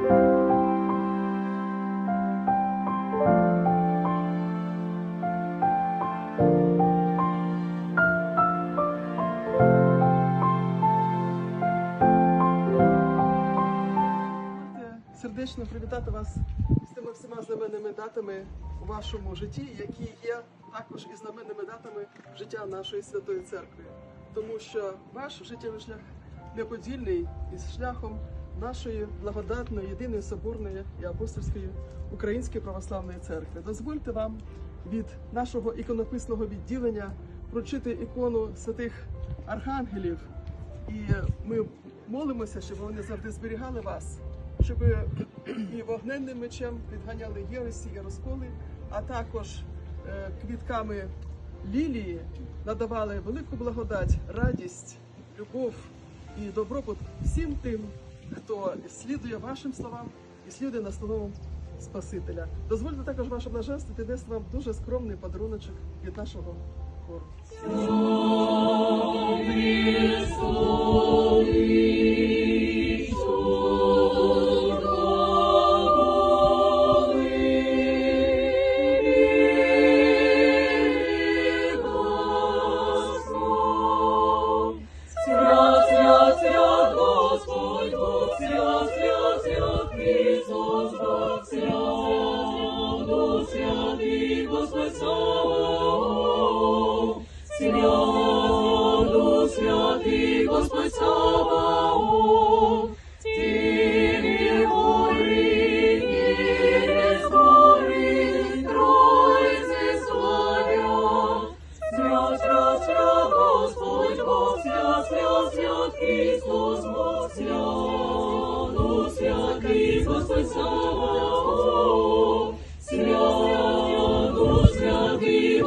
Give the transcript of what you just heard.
Сердечно привітати вас з тими всіма знаменними датами у вашому житті, які є також і знаменними датами життя нашої святої церкви. Тому що ваш життєвий шлях неподільний із шляхом нашої благодатної, єдиної соборної і апостольської української православної церкви. Дозвольте вам від нашого іконописного відділення прочити ікону святих архангелів і ми молимося, щоб вони завжди зберігали вас, щоб і вогненним мечем відганяли єресі і розколи, а також е, квітками лілії надавали велику благодать, радість, любов і добробут всім тим, хто слідує вашим словам і слідує на словом Спасителя. Дозвольте також ваше блаженство піднести вам дуже скромний подаруночок від нашого хору. свят, Дух Святый, Господь Саваоф, свят, Дух Святый, Господь Саваоф, Тебе гори, небес гори, Троицы славя, Свят, свят, свят, Господь Бог, свят, свят, свят, Христос Бог, свят, Дух Святый, Господь Саваоф,